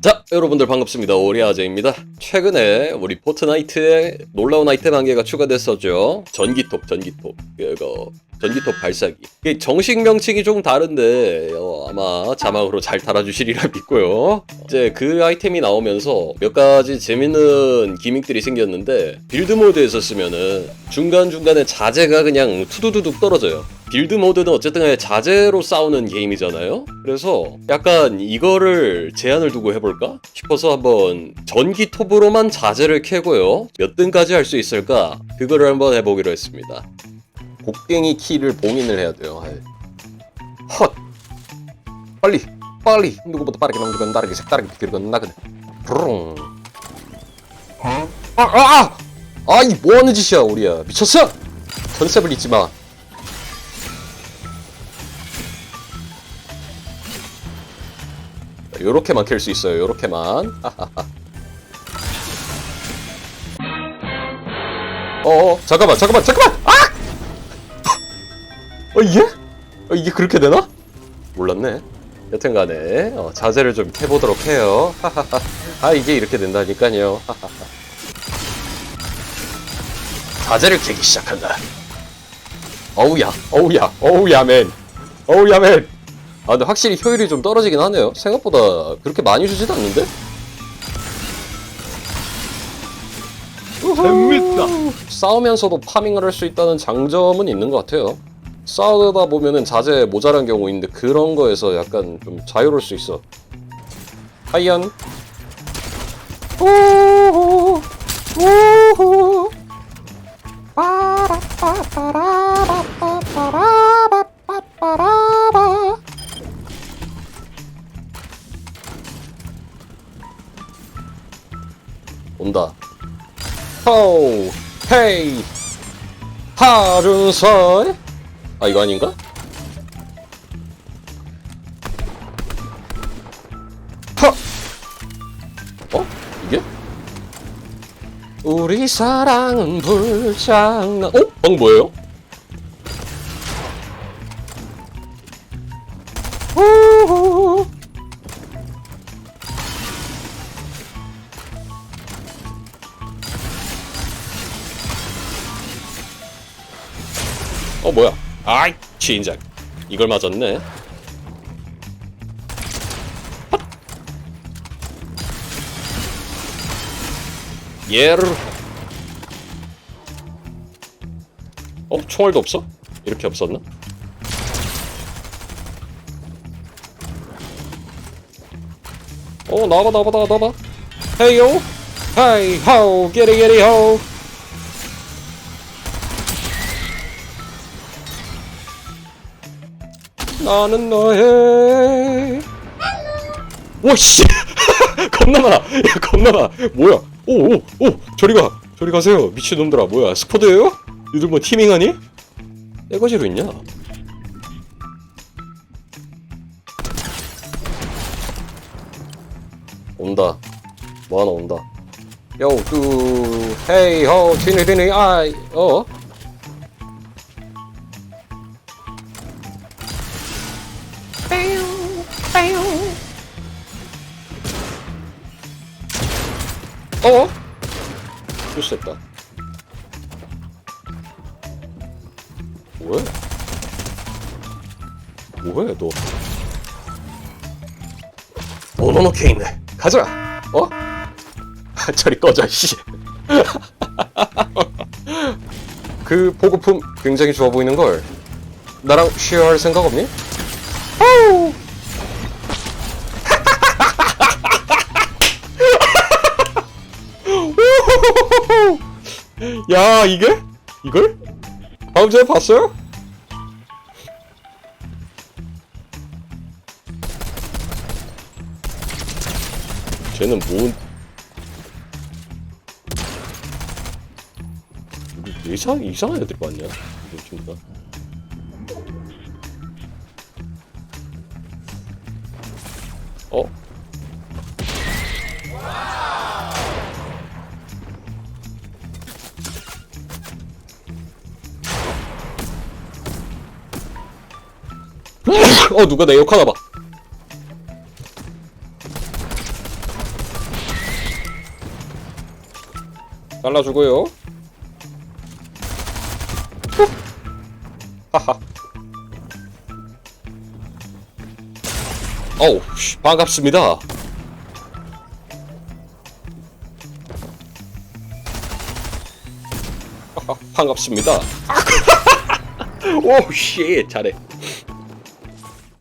자, 여러분들 반갑습니다. 오리아제입니다. 최근에 우리 포트나이트에 놀라운 아이템 한 개가 추가됐었죠. 전기톱, 전기톱. 그거 전기톱 발사기. 이게 정식 명칭이 조금 다른데 어, 아마 자막으로 잘 달아주시리라 믿고요. 이제 그 아이템이 나오면서 몇 가지 재밌는 기믹들이 생겼는데 빌드 모드에서 쓰면은 중간 중간에 자재가 그냥 투두두둑 떨어져요. 빌드 모드는 어쨌든 자재로 싸우는 게임이잖아요. 그래서 약간 이거를 제한을 두고 해볼까 싶어서 한번 전기 톱으로만 자재를 캐고요. 몇 등까지 할 수 있을까? 그거를 한번 해보기로 했습니다. 곡괭이 키를 봉인을 해야 돼요. 아이. 헛! 빨리! 빨리! 누구보다 빠르게 넘기건 나르게 색다르게 비키건 나그네. 브롱. 아! 아! 아! 아! 이 뭐하는 짓이야 우리야. 미쳤어? 컨셉을 잊지 마. 요렇게만 캘 수 있어요. 요렇게만. 어, 잠깐만, 잠깐만, 잠깐만! 아! 어, 이게? 어, 이게 그렇게 되나? 몰랐네. 여튼간에 어, 자세를 좀 캐보도록 해요. 아, 이게 이렇게 된다니까요. 자세를 캐기 시작한다. 어우야, 어우야, 어우야, 맨. 어우야, 맨. 아, 근데 확실히 효율이 좀 떨어지긴 하네요. 생각보다 그렇게 많이 주지도 않는데? 재밌다. 싸우면서도 파밍을 할 수 있다는 장점은 있는 것 같아요. 싸우다 보면은 자재 모자란 경우 있는데 그런 거에서 약간 좀 자유로울 수 있어. 하이연. 오호 오호 빠라빠빠라빠빠라빠빠라 온다. 호우 헤이 하준설 아 이거 아닌가? 하! 어? 이게? 우리 사랑은 불장난 어? 방 뭐예요? 어 뭐야? 아이 진작 이걸 맞았네. 얘를 어 총알도 없어? 이렇게 없었나? 어 나와봐 나와봐 나와봐 헤이요 헤이 호우 게리 게리 호우 나는 너의 오씨. 겁나 많아 야 겁나 많아 뭐야? 오오 오. 저리 가. 저리 가세요. 미친놈들아. 뭐야? 스쿼드예요? 니들 뭐 티밍하니? 떼거지로 있냐? 온다. 뭐 하나 온다. 요뚜 헤이 호 티니 티니 아이 어 어? 실수했다. 뭐해? 뭐해 너? 모노노케 있네. 가자. 어? 저리 꺼져 씨. 그 보급품 굉장히 좋아 보이는 걸. 나랑 쉐어할 생각 없니? 아우. 야 이게? 이걸? 다음 주에 봤어요? 쟤는 뭔 이상 이상한 애들 봤냐? 진짜. 어? 어 누가 내 욕하나 봐. 잘라주고요. 하하. 어우, 반갑습니다. 반갑습니다. 오, 씨, 잘해.